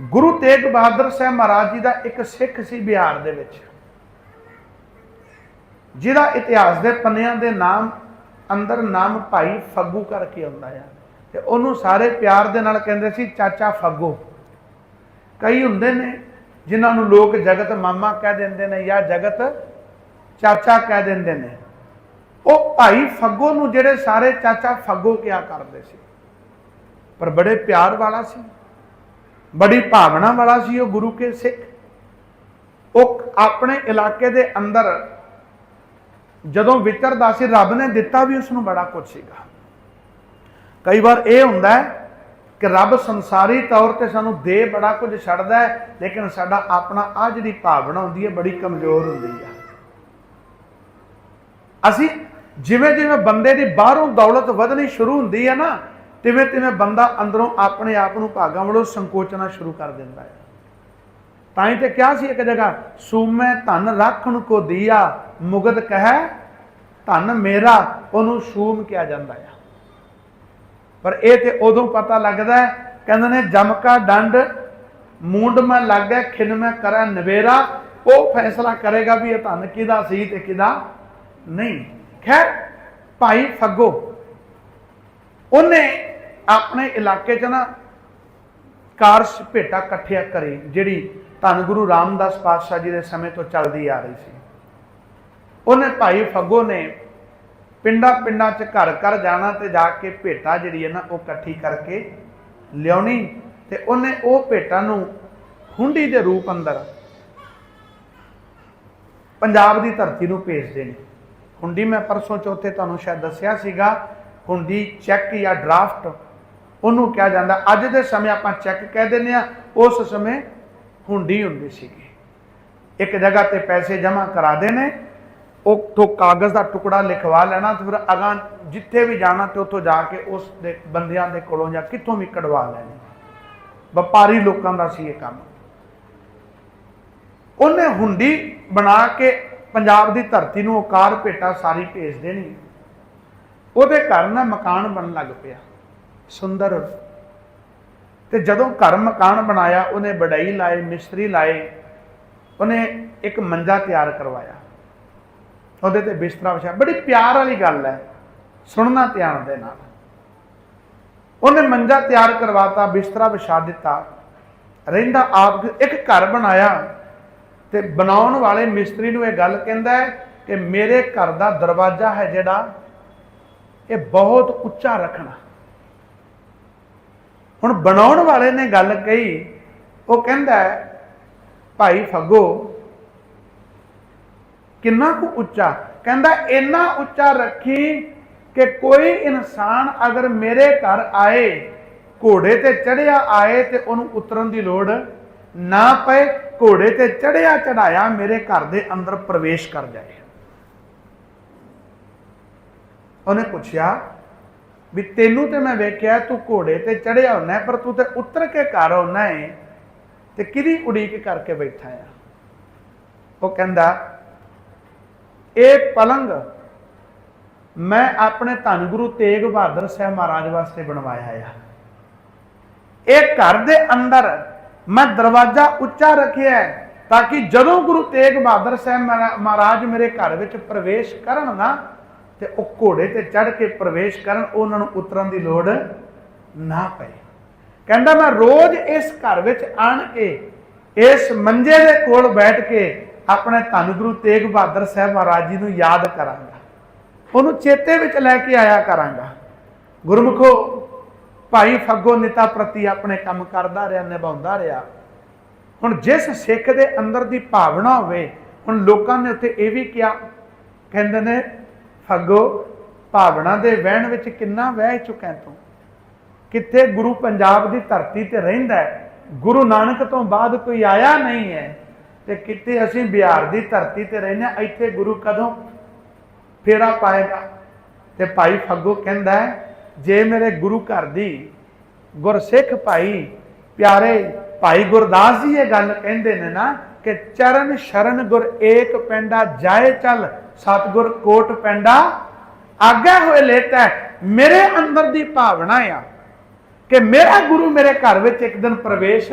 ਗੁਰੂ ਤੇਗ ਬਹਾਦਰ ਸਾਹਿਬ ਮਹਾਰਾਜ ਜੀ ਦਾ ਇੱਕ ਸਿੱਖ ਸੀ ਬਿਹਾਰ ਦੇ ਵਿੱਚ। ਜਿਹਦਾ ਇਤਿਹਾਸ ਦੇ ਪੰਨਿਆਂ ਦੇ ਨਾਮ, ਅੰਦਰ ਨਾਮ ਭਾਈ ਫੱਗੂ ਕਰਕੇ ਆਉਂਦਾ ਆ। ਤੇ ਉਹਨੂੰ ਸਾਰੇ ਪਿਆਰ ਦੇ ਨਾਲ ਕਹਿੰਦੇ ਸੀ, ਚਾਚਾ ਫੱਗੂ। ਕਈ ਹੁੰਦੇ ਨੇ ਜਿਨ੍ਹਾਂ ਨੂੰ ਲੋਕ ਜਗਤ ਮਾਮਾ ਕਹਿ ਦਿੰਦੇ ਨੇ ਜਾਂ ਜਗਤ ਚਾਚਾ ਕਹਿ ਦਿੰਦੇ ਨੇ। ਉਹ ਭਾਈ ਫੱਗੋ ਨੂੰ ਜਿਹੜੇ ਸਾਰੇ ਚਾਚਾ ਫੱਗੋ ਕਿਆ ਕਰਦੇ ਸੀ। ਪਰ ਬੜੇ ਪਿਆਰ ਵਾਲਾ ਸੀ। ਬੜੀ ਭਾਵਨਾ ਵਾਲਾ ਸੀ ਉਹ ਗੁਰੂ ਕੇ ਸਿੱਖ। ਉਹ ਆਪਣੇ ਇਲਾਕੇ ਦੇ ਅੰਦਰ ਜਦੋਂ ਵਿਚਰਦਾ ਸੀ, ਰੱਬ ਨੇ ਦਿੱਤਾ ਵੀ ਉਸ ਨੂੰ ਬੜਾ ਕੁਝ ਸੀਗਾ। ਕਈ ਵਾਰ ਇਹ ਹੁੰਦਾ ਹੈ ਕਿ ਰੱਬ ਸੰਸਾਰੀ ਤੌਰ ਤੇ ਸਾਨੂੰ ਦੇ ਬੜਾ ਕੁਝ ਛੱਡਦਾ ਹੈ, ਲੇਕਿਨ ਸਾਡਾ ਆਪਣਾ ਆ ਜਿਹੜੀ ਭਾਵਨਾ ਹੁੰਦੀ ਹੈ, ਬੜੀ ਕਮਜ਼ੋਰ ਹੁੰਦੀ ਹੈ ਅਸੀਂ ਜਿਵੇਂ ਜਿਵੇਂ ਬੰਦੇ ਦੀ ਬਾਹਰੋਂ ਦੌਲਤ ਵਧਣੀ ਸ਼ੁਰੂ ਹੁੰਦੀ ਹੈ ਨਾ ਤਿਵੇਂ ਤਿਵੇਂ ਬੰਦਾ ਅੰਦਰੋਂ ਆਪਣੇ ਆਪ ਨੂੰ ਭਾਗਾਂ ਵੱਲੋਂ ਸੰਕੋਚਣਾ ਸ਼ੁਰੂ ਕਰ ਦਿੰਦਾ ਹੈ। ਤਾਂ ਹੀ ਤੇ ਕਿਹਾ ਸੀ ਇੱਕ ਜਗ੍ਹਾ, ਸੂਮੇ ਧਨ ਰੱਖਣ ਕੋ ਦੀਆ ਮੁਗਦ ਕਹੈ, ਧਨ ਮੇਰਾ, ਉਹਨੂੰ ਸੂਮ ਕਿਹਾ ਜਾਂਦਾ ਹੈ ਪਰ ਇਹ ਤੇ ਉਦੋਂ ਪਤਾ ਲੱਗਦਾ ਹੈ, ਕਹਿੰਦੇ ਨੇ ਜਮਕਾ ਡੰਡ, ਮੂੰਡ ਮੈਂ ਲੱਗੇ, ਖਿਨ ਮੈਂ ਕਰਾਂ ਨਵੇਰਾ, ਉਹ ਫੈਸਲਾ ਕਰੇਗਾ ਵੀ ਇਹ ਧਨ ਕਿਹਦਾ ਸੀ ਤੇ ਕਿਹਦਾ ਨਹੀਂ। ਖੈਰ, ਭਾਈ ਫੱਗੋ, ਉਹਨੇ ਆਪਣੇ ਇਲਾਕੇ 'ਚ ਨਾ ਕਾਰਸ਼ ਭੇਟਾ ਇਕੱਠਿਆ ਕਰੇ, ਜਿਹੜੀ ਧੰਨ ਗੁਰੂ ਰਾਮਦਾਸ ਪਾਤਸ਼ਾਹ ਜੀ ਦੇ ਸਮੇਂ ਤੋਂ ਚੱਲਦੀ ਆ ਰਹੀ ਸੀ। ਉਹਨੇ ਭਾਈ ਫੱਗੋ ਨੇ ਪਿੰਡਾਂ ਪਿੰਡਾਂ 'ਚ ਘਰ ਘਰ ਜਾਣਾ ਤੇ ਜਾ ਕੇ ਭੇਟਾ ਜਿਹੜੀ ਹੈ ਨਾ ਉਹ ਇਕੱਠੀ ਕਰਕੇ ਲਿਆਉਣੀ ਤੇ ਉਹਨੇ ਉਹ ਭੇਟਾ ਨੂੰ ਹੁੰਡੀ ਦੇ ਰੂਪ ਅੰਦਰ ਪੰਜਾਬ ਦੀ ਧਰਤੀ ਨੂੰ ਭੇਜ ਦੇਣੀ। ਹੁੰਡੀ ਮੈਂ ਪਰਸੋਂ ਚੌਥੇ ਤੁਹਾਨੂੰ ਸ਼ਾਇਦ ਦੱਸਿਆ ਸੀਗਾ, ਹੁੰਡੀ ਚੈੱਕ ਜਾਂ ਡਰਾਫਟ ਉਹਨੂੰ ਕਿਹਾ ਜਾਂਦਾ। ਅੱਜ ਦੇ ਸਮੇਂ ਆਪਾਂ ਚੈੱਕ ਕਹਿ ਦਿੰਦੇ ਆ ਉਸ ਸਮੇਂ ਹੁੰਡੀ ਹੁੰਦੀ ਸੀਗੀ। ਇੱਕ ਜਗ੍ਹਾ ਤੇ ਪੈਸੇ ਜਮ੍ਹਾਂ ਕਰਾ ਦੇਣੇ ਉਹ ਤੋਂ ਕਾਗਜ਼ ਦਾ ਟੁਕੜਾ ਲਿਖਵਾ ਲੈਣਾ ਤੇ ਫਿਰ ਅਗਾਂ ਜਿੱਥੇ ਵੀ ਜਾਣਾ ਤੇ ਉੱਥੋਂ ਜਾ ਕੇ ਉਸ ਦੇ ਬੰਦਿਆਂ ਦੇ ਕੋਲੋਂ ਜਾਂ ਕਿੱਥੋਂ ਵੀ ਕਢਵਾ ਲੈਣੇ। ਵਪਾਰੀ ਲੋਕਾਂ ਦਾ ਸੀ ਇਹ ਕੰਮ। ਉਹਨੇ ਹੁੰਡੀ ਬਣਾ ਕੇ ਪੰਜਾਬ ਦੀ ਧਰਤੀ ਨੂੰ ਔਕਾਰ ਭੇਟਾ ਸਾਰੀ ਭੇਜ ਦੇਣੀ। ਉਹਦੇ ਘਰ ਨਾ ਮਕਾਨ ਬਣਨ ਲੱਗ ਪਿਆ। ਸੁੰਦਰ। ਤੇ ਜਦੋਂ ਘਰ ਮਕਾਨ ਬਣਾਇਆ, ਉਹਨੇ ਬੜਾਈ ਲਾਏ, ਮਿਸਤਰੀ ਲਾਏ, ਉਹਨੇ ਇੱਕ ਮੰਜਾ ਤਿਆਰ ਕਰਵਾਇਆ। ਉਹਦੇ ਤੇ ਬਿਸਤਰਾ ਵਿਛਾਇਆ। ਬੜੀ ਪਿਆਰ ਵਾਲੀ ਗੱਲ ਹੈ, ਸੁਣਨਾ ਧਿਆਨ ਦੇ ਨਾਲ। ਉਹਨੇ ਮੰਜਾ ਤਿਆਰ ਕਰਵਾਤਾ, ਬਿਸਤਰਾ ਵਿਛਾ ਦਿੱਤਾ। ਰਹਿੰਦਾ ਆਪ ਇੱਕ ਘਰ ਬਣਾਇਆ ਤੇ ਬਣਾਉਣ ਵਾਲੇ ਮਿਸਤਰੀ ਨੂੰ ਇਹ ਗੱਲ ਕਹਿੰਦਾ ਕਿ ਮੇਰੇ ਘਰ ਦਾ ਦਰਵਾਜ਼ਾ ਹੈ ਜਿਹੜਾ ਇਹ ਬਹੁਤ ਉੱਚਾ ਰੱਖਣਾ। ਹੁਣ ਬਣਾਉਣ ਵਾਲੇ ਨੇ ਗੱਲ ਕਹੀ, ਉਹ ਕਹਿੰਦਾ ਭਾਈ ਫੱਗੋ, ਕਿੰਨਾ ਕੁ ਉੱਚਾ? ਕਹਿੰਦਾ, ਇੰਨਾ ਉੱਚਾ ਰੱਖੀ ਕਿ ਕੋਈ ਇਨਸਾਨ ਅਗਰ ਮੇਰੇ ਘਰ ਆਏ, ਘੋੜੇ ਤੇ ਚੜਿਆ ਆਏ ਤੇ ਉਹਨੂੰ ਉਤਰਨ ਦੀ ਲੋੜ ਨਾ ਪਏ, ਘੋੜੇ ਤੇ ਚੜਿਆ ਚੜਾਇਆ ਮੇਰੇ ਘਰ ਦੇ ਅੰਦਰ ਪ੍ਰਵੇਸ਼ ਕਰ ਜਾਏ। ਉਹਨੇ ਪੁੱਛਿਆ ਵੀ ਤੈਨੂੰ ਤੇ ਮੈਂ ਵੇਖਿਆ ਤੂੰ ਘੋੜੇ ਤੇ ਚੜਿਆ ਹੁੰਨਾ ਪਰ ਤੂੰ ਤੇ ਉਤਰ ਕੇ ਘਰ ਆਉਣਾ ਹੈ ਤੇ ਕਿਹਦੀ ਉਡੀਕ ਕਰਕੇ ਬੈਠਾ ਆ? ਉਹ ਕਹਿੰਦਾ, ਇਹ ਪਲੰਗ ਮੈਂ ਆਪਣੇ ਧੰਨ ਗੁਰੂ ਤੇਗ ਬਹਾਦਰ ਸਾਹਿਬ ਮਹਾਰਾਜ ਵਾਸਤੇ ਬਣਵਾਇਆ ਆ। ਇਹ ਘਰ ਦੇ ਅੰਦਰ ਮੈਂ ਦਰਵਾਜ਼ਾ ਉੱਚਾ ਰੱਖਿਆ ਹੈ ਤਾਂ ਕਿ ਜਦੋਂ ਗੁਰੂ ਤੇਗ ਬਹਾਦਰ ਸਾਹਿਬ ਮਹਾਰਾ- ਮਹਾਰਾਜ ਮੇਰੇ ਘਰ ਵਿੱਚ ਪ੍ਰਵੇਸ਼ ਕਰਨ ਨਾ ਤੇ ਉਹ ਘੋੜੇ ਤੇ ਚੜ ਕੇ ਪ੍ਰਵੇਸ਼ ਕਰਨ ਉਹਨਾਂ ਨੂੰ ਉਤਰਨ ਦੀ ਲੋੜ ਨਾ ਪਏ ਕਹਿੰਦਾ, ਮੈਂ ਰੋਜ਼ ਇਸ ਘਰ ਵਿੱਚ ਆਣ ਕੇ ਇਸ ਮੰਜੇ ਦੇ ਕੋਲ ਬੈਠ ਕੇ ਆਪਣੇ ਧੰਨ ਗੁਰੂ ਤੇਗ ਬਹਾਦਰ ਸਾਹਿਬ ਮਹਾਰਾਜ ਜੀ ਨੂੰ ਯਾਦ ਕਰਾਂਗਾ। ਉਹਨੂੰ ਚੇਤੇ ਵਿੱਚ ਲੈ ਕੇ ਆਇਆ ਕਰਾਂਗਾ। ਗੁਰਮੁਖੋ, ਭਾਈ ਫੱਗੋ ਨਿਤਾ ਪ੍ਰਤੀ ਆਪਣੇ ਕੰਮ ਕਰਦਾ ਰਿਹਾ, ਨਿਭਾਉਂਦਾ ਰਿਹਾ। ਹੁਣ ਜਿਸ ਸਿੱਖ ਦੇ ਅੰਦਰ ਦੀ ਭਾਵਨਾ ਹੋਵੇ, ਹੁਣ ਲੋਕਾਂ ਨੇ ਉੱਥੇ ਇਹ ਵੀ ਕਿਹਾ, ਕਹਿੰਦੇ ਨੇ ਫੱਗੋ ਭਾਵਨਾ ਦੇ ਵਹਿਣ ਵਿੱਚ ਕਿੰਨਾ ਵਹਿ ਚੁੱਕਾ ਤੂੰ? ਕਿੱਥੇ ਗੁਰੂ ਪੰਜਾਬ ਦੀ ਧਰਤੀ ਤੇ ਰਹਿੰਦਾ ਹੈ? ਗੁਰੂ ਨਾਨਕ ਤੋਂ ਬਾਅਦ ਕੋਈ ਆਇਆ ਨਹੀਂ ਹੈ। ਤੇ ਕਿਤੇ ਅਸੀਂ ਬਿਹਾਰ ਦੀ ਧਰਤੀ ਤੇ ਰਹਿੰਦੇ ਹਾਂ, ਇੱਥੇ ਗੁਰੂ ਕਦੋਂ ਫੇਰਾ ਪਾਏਗਾ? ਤੇ ਭਾਈ ਫੱਗੋ ਕਹਿੰਦਾ ਜੇ ਮੇਰੇ ਗੁਰੂ ਘਰ ਦੀ ਗੁਰਸਿੱਖ ਭਾਈ, ਪਿਆਰੇ ਭਾਈ ਗੁਰਦਾਸ ਜੀ ਇਹ ਗੱਲ ਕਹਿੰਦੇ ਨੇ ਨਾ ਕਿ ਚਰਨ ਸ਼ਰਨ ਗੁਰ ਏਕ ਪੈਂਡਾ ਜਾਏ ਚੱਲ ਸਤਗੁਰ ਕੋਟ ਪੈਂਡਾ ਆਗੇ ਹੋਏ ਲੇਤਾ ਮੇਰੇ ਅੰਦਰ ਦੀ ਭਾਵਨਾ ਆ ਕਿ ਮੇਰਾ ਗੁਰੂ ਮੇਰੇ ਘਰ ਵਿੱਚ ਇੱਕ ਦਿਨ ਪ੍ਰਵੇਸ਼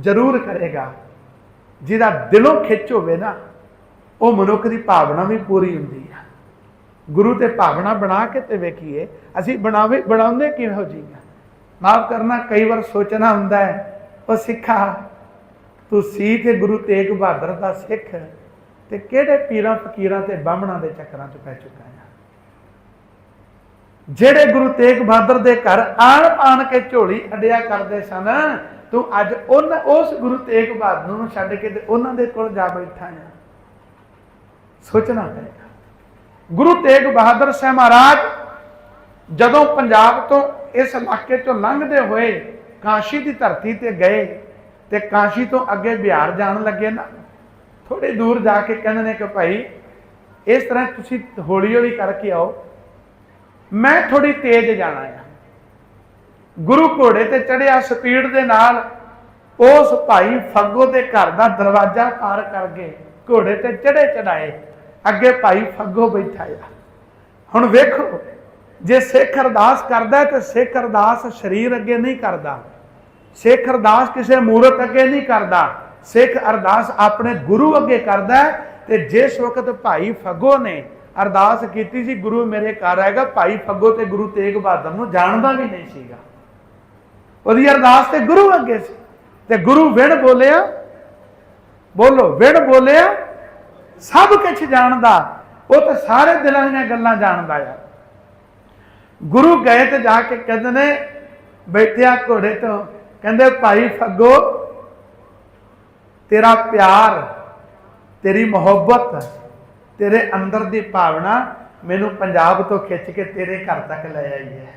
ਜ਼ਰੂਰ ਕਰੇਗਾ। ਜਿਹਦਾ ਦਿਲੋਂ ਖਿੱਚ ਹੋਵੇ ਨਾ, ਉਹ ਮਨੁੱਖ ਦੀ ਭਾਵਨਾ ਵੀ ਪੂਰੀ ਹੁੰਦੀ ਆ। ਗੁਰੂ ਤੇ ਭਾਵਨਾ ਬਣਾ ਕੇ ਤੇ ਵੇਖੀਏ, ਅਸੀਂ ਬਣਾਵੇ ਬਣਾਉਂਦੇ ਕਿਹੋ ਜੀ ਮਾਫ ਕਰਨਾ, ਕਈ ਵਾਰ ਸੋਚਣਾ ਹੁੰਦਾ ਹੈ, ਉਹ ਸਿੱਖਾ ਤੂੰ ਸੀ ਤੇ ਗੁਰੂ ਤੇਗ ਬਹਾਦਰ ਦਾ ਸਿੱਖ ਤੇ ਕਿਹੜੇ ਪੀਰਾਂ ਫਕੀਰਾਂ ਤੇ ਬਾਹਮਣਾਂ ਦੇ ਚੱਕਰਾਂ 'ਚ ਪੈ ਚੁੱਕਾ ਹੈ? ਜਿਹੜੇ ਗੁਰੂ ਤੇਗ ਬਹਾਦਰ ਦੇ ਘਰ ਆਣ ਆਣ ਕੇ ਝੋਲੀ ਅਡਿਆ ਕਰਦੇ ਸਨ, ਤੂੰ ਅੱਜ ਉਹਨਾਂ ਉਸ ਗੁਰੂ ਤੇਗ ਬਹਾਦਰ ਨੂੰ ਛੱਡ ਕੇ ਤੇ ਉਹਨਾਂ ਦੇ ਕੋਲ ਜਾ ਬੈਠਾ ਆ ਸੋਚਣਾ ਪਏਗਾ। ਗੁਰੂ ਤੇਗ ਬਹਾਦਰ ਸਾਹਿਬ ਮਹਾਰਾਜ ਜਦੋਂ ਪੰਜਾਬ ਤੋਂ ਇਸ ਇਲਾਕੇ ਤੋਂ ਲੰਘਦੇ ਹੋਏ ਕਾਸ਼ੀ ਦੀ ਧਰਤੀ ਤੇ ਗਏ ਤੇ ਕਾਸ਼ੀ ਤੋਂ ਅੱਗੇ ਬਿਹਾਰ ਜਾਣ ਲੱਗੇ ਨਾ ਥੋੜੀ ਦੂਰ ਜਾ ਕੇ ਕਹਿੰਦੇ ਨੇ ਕਿ ਭਾਈ, ਇਸ ਤਰ੍ਹਾਂ ਤੁਸੀਂ ਹੌਲੀ ਹੌਲੀ ਕਰਕੇ ਆਓ। ਮੈਂ ਥੋੜੀ ਤੇਜ਼ ਜਾਣਾ ਆ। ਗੁਰੂ ਘੋੜੇ ਤੇ ਚੜਿਆ ਸਪੀਡ ਦੇ ਨਾਲ, ਉਸ ਭਾਈ ਫੱਗੋ ਦੇ ਘਰ ਦਾ ਦਰਵਾਜ਼ਾ ਪਾਰ ਕਰ ਗਏ, ਘੋੜੇ ਤੇ ਚੜੇ ਚੜਾਏ ਅੱਗੇ ਭਾਈ ਫੱਗੋ ਬੈਠਾ ਆ। ਹੁਣ ਵੇਖੋ, ਜੇ ਸਿੱਖ ਅਰਦਾਸ ਕਰਦਾ ਹੈ ਤੇ ਸਿੱਖ ਅਰਦਾਸ ਸਰੀਰ ਅੱਗੇ ਨਹੀਂ ਕਰਦਾ। ਸਿੱਖ ਅਰਦਾਸ ਕਿਸੇ ਮੂਰਤ ਅੱਗੇ ਨਹੀਂ ਕਰਦਾ। ਸਿੱਖ ਅਰਦਾਸ ਆਪਣੇ ਗੁਰੂ ਅੱਗੇ ਕਰਦਾ ਤੇ ਜਿਸ ਵਕਤ ਭਾਈ ਫੱਗੋ ਨੇ ਅਰਦਾਸ ਕੀਤੀ ਸੀ, ਗੁਰੂ ਮੇਰੇ ਘਰ ਆਏਗਾ, ਭਾਈ ਫੱਗੋ ਤੇ ਗੁਰੂ ਤੇਗ ਬਹਾਦਰ ਨੂੰ ਜਾਣਦਾ ਵੀ ਨਹੀਂ ਸੀਗਾ। ਉਹਦੀ ਅਰਦਾਸ ਤੇ ਗੁਰੂ ਅੱਗੇ ਸੀ। ਤੇ ਗੁਰੂ ਵਿਣ ਬੋਲਿਆ, ਬੋਲੋ, ਵਿਣ ਬੋਲਿਆ, ਸਭ ਕੁਝ ਜਾਣਦਾ, ਉਹ ਤਾਂ ਸਾਰੇ ਦਿਲਾਂ ਦੀਆਂ ਗੱਲਾਂ ਜਾਣਦਾ ਆ। ਗੁਰੂ ਗਏ ਤੇ ਜਾ ਕੇ ਕਹਿੰਦੇ ਨੇ, ਬੈਠਿਆ ਘੋੜੇ ਤੋਂ ਕਹਿੰਦੇ ਭਾਈ ਫੱਗੋ ਤੇਰਾ ਪਿਆਰ ਤੇਰੀ ਮੁਹੱਬਤ ਤੇਰੇ ਅੰਦਰ ਦੀ ਭਾਵਨਾ ਮੈਨੂੰ ਪੰਜਾਬ ਤੋਂ ਖਿੱਚ ਕੇ ਤੇਰੇ ਘਰ ਤੱਕ ਲੈ ਆਈ ਹੈ।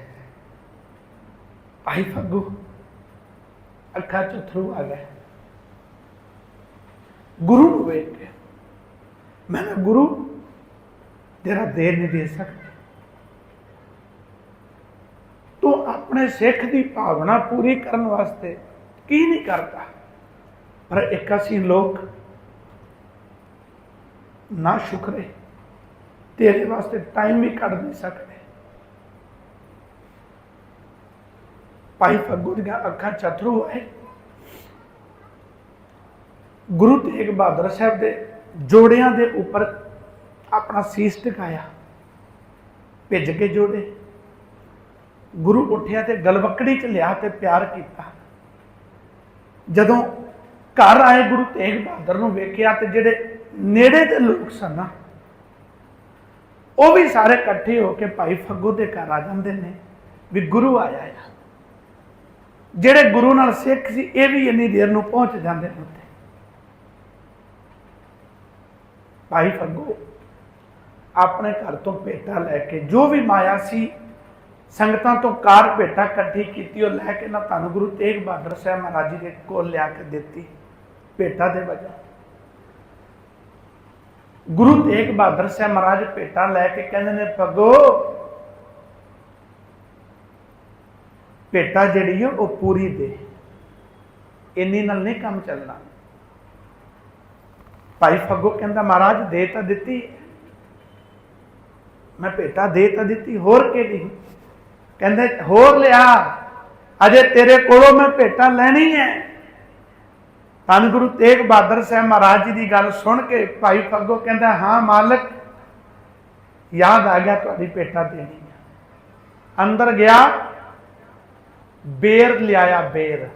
ਭਾਈ ਫੱਗੂ ਅੱਖਾਂ ਚ ਥਰੂ ਆ ਗਏ ਗੁਰੂ ਨੂੰ ਵੇਖ ਕੇ ਮੈਂ ਕਿਹਾ, ਗੁਰੂ ਤੇਰਾ ਦੇਰ ਨਹੀਂ ਦੇ ਸਕਦਾ। ਤੂੰ ਆਪਣੇ ਸਿੱਖ ਦੀ ਭਾਵਨਾ ਪੂਰੀ ਕਰਨ ਵਾਸਤੇ ਕੀ ਨਹੀਂ ਕਰਦਾ? ਪਰ ਇੱਕ ਅਸੀਂ ਲੋਕ ਨਾ ਸ਼ੁਕਰੇ, ਤੇਰੇ ਵਾਸਤੇ ਟਾਈਮ ਵੀ ਕੱਢ ਨਹੀਂ ਸਕਦੇ। ਭਾਈ ਫੱਗੂ ਦੀਆਂ ਅੱਖਾਂ ਚਤਰੂ ਹੈ ਗੁਰੂ ਤੇਗ ਬਹਾਦਰ ਸਾਹਿਬ ਦੇ ਜੋੜਿਆਂ ਦੇ ਉੱਪਰ ਆਪਣਾ ਸੀਸ ਟਿਕਾਇਆ। ਭਿੱਜ ਕੇ ਜੋੜੇ। ਗੁਰੂ ਉੱਠਿਆ ਤੇ ਗਲਵਕੜੀ ਚ ਲਿਆ ਤੇ ਪਿਆਰ ਕੀਤਾ। ਜਦੋਂ ਘਰ ਆਏ ਗੁਰੂ ਤੇਗ ਬਹਾਦਰ ਨੂੰ ਵੇਖਿਆ ਤੇ ਜਿਹੜੇ ਨੇੜੇ ਦੇ ਲੋਕ ਸਨ, ਉਹ ਵੀ ਸਾਰੇ ਇਕੱਠੇ ਹੋ ਕੇ ਭਾਈ ਫੱਗੂ ਦੇ ਘਰ ਆ ਜਾਂਦੇ ਨੇ, ਵੀ ਗੁਰੂ ਆਇਆ ਆ। ਜਿਹੜੇ ਗੁਰੂ ਨਾਲ ਸਿੱਖ ਸੀ, ਇਹ ਵੀ ਇੰਨੀ ਦੇਰ ਨੂੰ ਪਹੁੰਚ ਜਾਂਦੇ ਨੇ ਉੱਥੇ। ਭਾਈ ਫੱਗੂ ਆਪਣੇ ਘਰ ਤੋਂ ਭੇਟਾ ਲੈ ਕੇ ਜੋ ਵੀ ਮਾਇਆ ਸੀ ਸੰਗਤਾਂ ਤੋਂ ਕਾਰ ਭੇਟਾ ਇਕੱਠੀ ਕੀਤੀ, ਉਹ ਲੈ ਕੇ ਨਾ ਤੁਹਾਨੂੰ ਗੁਰੂ ਤੇਗ ਬਹਾਦਰ ਸਾਹਿਬ ਮਹਾਰਾਜ ਜੀ ਦੇ ਕੋਲ ਲਿਆ ਕੇ ਦਿੱਤੀ, ਭੇਟਾ ਦੇ ਵਜ੍ਹਾ ਗੁਰੂ ਤੇਗ ਬਹਾਦਰ ਸਾਹਿਬ ਮਹਾਰਾਜ ਭੇਟਾ ਲੈ ਕੇ ਕਹਿੰਦੇ ਨੇ ਫੱਗੋ ਭੇਟਾ ਜਿਹੜੀ ਆ, ਉਹ ਪੂਰੀ ਦੇ। ਇੰਨੀ ਨਾਲ ਨਹੀਂ ਕੰਮ ਚੱਲਣਾ। ਭਾਈ ਫੱਗੋ ਕਹਿੰਦਾ, ਮਹਾਰਾਜ, ਦੇ ਤਾਂ ਦਿੱਤੀ। ਮੈਂ ਭੇਟਾ ਦੇ ਤਾਂ ਦਿੱਤੀ, ਹੋਰ ਕਿਹੜੀ? ਕਹਿੰਦੇ, ਹੋਰ ਲਿਆ, ਅਜੇ ਤੇਰੇ ਕੋਲੋਂ ਮੈਂ ਭੇਟਾ ਲੈਣੀ ਹੈ ਧੰਨ ਗੁਰੂ ਤੇਗ ਬਹਾਦਰ ਸਾਹਿਬ ਮਹਾਰਾਜ ਜੀ ਦੀ ਗੱਲ ਸੁਣ ਕੇ ਭਾਈ ਫੱਗੋ ਕਹਿੰਦਾ, ਹਾਂ ਮਾਲਕ, ਯਾਦ ਆ ਗਿਆ ਤੁਹਾਡੀ ਭੇਟਾ ਦੇਣੀ ਹੈ ਅੰਦਰ ਗਿਆ, ਬੇਰ ਲਿਆਇਆ, ਬੇਰ।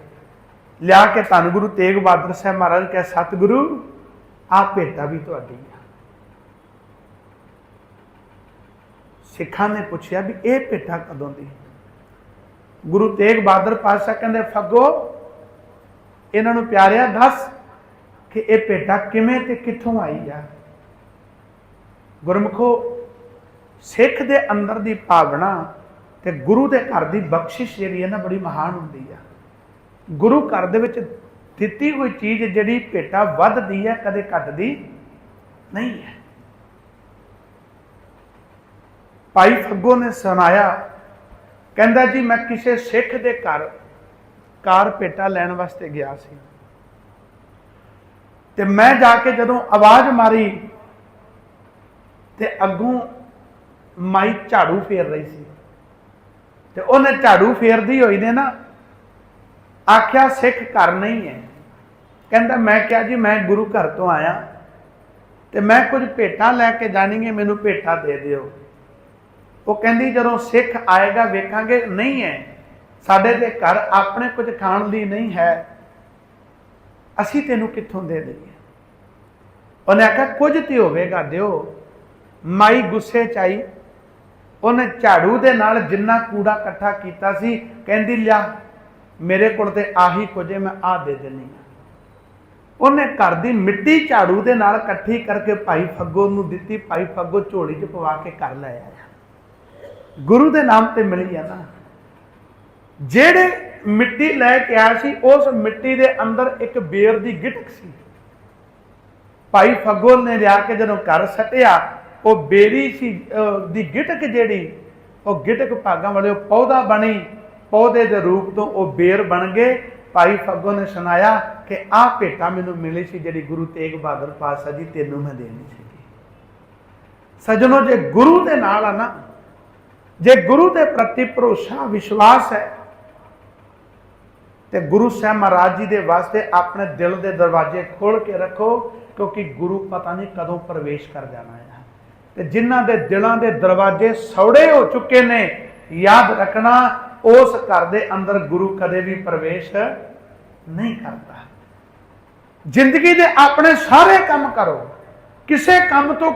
ਲਿਆ ਕੇ ਧੰਨ ਗੁਰੂ ਤੇਗ ਬਹਾਦਰ ਸਾਹਿਬ ਮਹਾਰਾਜ ਕਹੇ, ਸਤਿਗੁਰੂ ਆ ਭੇਟਾ ਵੀ ਤੁਹਾਡੀ ਹੈ ਸਿੱਖਾਂ ਨੇ ਪੁੱਛਿਆ ਵੀ ਇਹ ਭੇਟਾ ਕਦੋਂ ਦੀ ਗੁਰੂ ਤੇਗ ਬਹਾਦਰ ਪਾਤਸ਼ਾਹ ਕਹਿੰਦੇ, ਫੱਗੋ, ਇਹਨਾਂ ਨੂੰ ਪਿਆਰਿਆ ਦੱਸ ਕਿ ਇਹ ਭੇਟਾ ਕਿਵੇਂ ਤੇ ਕਿੱਥੋਂ ਆਈ ਆ? ਗੁਰਮਖੋ, ਸਿੱਖ ਦੇ ਅੰਦਰ ਦੀ ਭਾਵਨਾ ਤੇ ਗੁਰੂ ਦੇ ਘਰ ਦੀ ਬਖਸ਼ਿਸ਼ ਜਿਹੜੀ ਹੈ ਨਾ, ਬੜੀ ਮਹਾਨ ਹੁੰਦੀ ਆ। ਗੁਰੂ ਘਰ ਦੇ ਵਿੱਚ ਦਿੱਤੀ ਹੋਈ ਚੀਜ਼ ਜਿਹੜੀ ਭੇਟਾ ਵੱਧਦੀ ਹੈ, ਕਦੇ ਘਟਦੀ ਨਹੀਂ ਹੈ। ਭਾਈ ਫੱਗੋ ਨੇ ਸੁਣਾਇਆ, ਕਹਿੰਦਾ ਜੀ ਮੈਂ ਕਿਸੇ ਸਿੱਖ ਦੇ ਘਰ ਕਾਰ ਭੇਟਾ ਲੈਣ ਵਾਸਤੇ ਗਿਆ ਸੀ। ਤੇ ਮੈਂ ਜਾ ਕੇ ਜਦੋਂ ਆਵਾਜ਼ ਮਾਰੀ ਤੇ ਅੱਗੋਂ ਮਾਈ ਝਾੜੂ ਫੇਰ ਰਹੀ ਸੀ। ਤੇ ਉਹਨੇ ਝਾੜੂ ਫੇਰਦੀ ਹੋਈ ਨੇ ਨਾ ਆਖਿਆ, ਸਿੱਖ ਘਰ ਨਹੀਂ ਹੈ। ਕਹਿੰਦਾ ਮੈਂ ਕਿਹਾ ਜੀ ਮੈਂ ਗੁਰੂ ਘਰ ਤੋਂ ਆਇਆ ਤੇ ਮੈਂ ਕੁਝ ਭੇਟਾਂ ਲੈ ਕੇ ਜਾਣੀਆਂ, ਮੈਨੂੰ ਭੇਟਾਂ ਦੇ ਦਿਓ। ਉਹ ਕਹਿੰਦੀ ਜਦੋਂ ਸਿੱਖ ਆਏਗਾ ਵੇਖਾਂਗੇ, ਨਹੀਂ ਹੈ। ਸਾਡੇ ਤੇ ਘਰ ਆਪਣੇ ਕੁਝ ਖਾਣ ਲਈ ਨਹੀਂ ਹੈ। ਅਸੀਂ ਤੈਨੂੰ ਕਿੱਥੋਂ ਦੇ ਦਈਏ? ਉਹਨੇ ਆਖਿਆ, ਕੁਝ ਤੇ ਹੋਵੇਗਾ, ਦਿਓ। ਮਾਈ ਗੁੱਸੇ ਚ ਆਈ। ਉਹਨੇ ਝਾੜੂ ਦੇ ਨਾਲ ਜਿੰਨਾ ਕੂੜਾ ਇਕੱਠਾ ਕੀਤਾ ਸੀ, ਕਹਿੰਦੀ, ਲਿਆ, ਮੇਰੇ ਕੋਲ ਤੇ ਆਹੀ ਕੁਝ ਮੈਂ ਆ ਦੇ ਦਿੰਨੀ ਆ ਉਹਨੇ ਘਰ ਦੀ ਮਿੱਟੀ ਝਾੜੂ ਦੇ ਨਾਲ ਇਕੱਠੀ ਕਰਕੇ ਭਾਈ ਫੱਗੋ ਨੂੰ ਦਿੱਤੀ। ਭਾਈ ਫੱਗੋ ਝੋਲੀ 'ਚ ਪਵਾ ਕੇ ਘਰ ਲੈ ਆਇਆ। ਗੁਰੂ ਦੇ ਨਾਮ ਤੇ ਮਿਲੀ ਆ ਨਾ। ਜਿਹੜੇ ਮਿੱਟੀ ਲੈ ਕੇ ਆਇਆ ਸੀ, ਉਸ ਮਿੱਟੀ ਦੇ ਅੰਦਰ ਇੱਕ ਬੇਰ ਦੀ ਗਿਟਕ ਸੀ। ਭਾਈ ਫੱਗੋ ਨੇ ਲਿਆ ਕੇ ਜਦੋਂ ਘਰ ਸਟਿਆ, ਉਹ ਬੇਰੀ ਸੀ ਦੀ ਗਿਟਕ ਜਿਹੜੀ, ਉਹ ਗਿਟਕ ਭਾਗਾਂ ਵਾਲੇ ਉਹ ਪੌਦਾ ਬਣੀ। ਪੌਦੇ ਦੇ ਰੂਪ ਤੋਂ ਉਹ ਬੇਰ ਬਣ ਗਏ। ਭਾਈ ਫੱਗੋ ਨੇ ਸੁਣਾਇਆ ਕਿ ਆਹ ਭੇਟਾ ਮੈਨੂੰ ਮਿਲੀ ਸੀ ਜਿਹੜੀ ਗੁਰੂ ਤੇਗ ਬਹਾਦਰ ਪਾਤਸ਼ਾਹ ਜੀ ਤੈਨੂੰ ਮੈਂ ਦੇਣੀ ਸੀ। ਸਜਣੋ, ਜੇ ਗੁਰੂ ਦੇ ਨਾਲ ਆ ਨਾ ਜੇ ਗੁਰੂ ਦੇ ਪ੍ਰਤੀ ਭਰੋਸਾ, ਵਿਸ਼ਵਾਸ ਹੈ, ਤੇ ਗੁਰੂ ਸਾਹਿਬ ਮਹਾਰਾਜ ਜੀ ਦੇ ਵਾਸਤੇ ਆਪਣੇ ਦਿਲ ਦੇ ਦਰਵਾਜ਼ੇ ਖੋਲ ਕੇ ਰੱਖੋ, ਕਿਉਂਕਿ ਗੁਰੂ ਪਤਾ ਨਹੀਂ ਕਦੋਂ ਪ੍ਰਵੇਸ਼ ਕਰ ਜਾਣਾ ਹੈ। ਤੇ ਜਿਨ੍ਹਾਂ ਦੇ ਦਿਲਾਂ ਦੇ ਦਰਵਾਜ਼ੇ ਸੌੜੇ ਹੋ ਚੁੱਕੇ ਨੇ, ਯਾਦ ਰੱਖਣਾ, ਉਸ ਘਰ ਦੇ ਅੰਦਰ ਗੁਰੂ ਕਦੇ ਵੀ ਪ੍ਰਵੇਸ਼ ਨਹੀਂ ਕਰਦਾ। ਜ਼ਿੰਦਗੀ ਦੇ ਆਪਣੇ ਸਾਰੇ ਕੰਮ ਕਰੋ। ਕਿਸੇ ਕੰਮ ਤੋਂ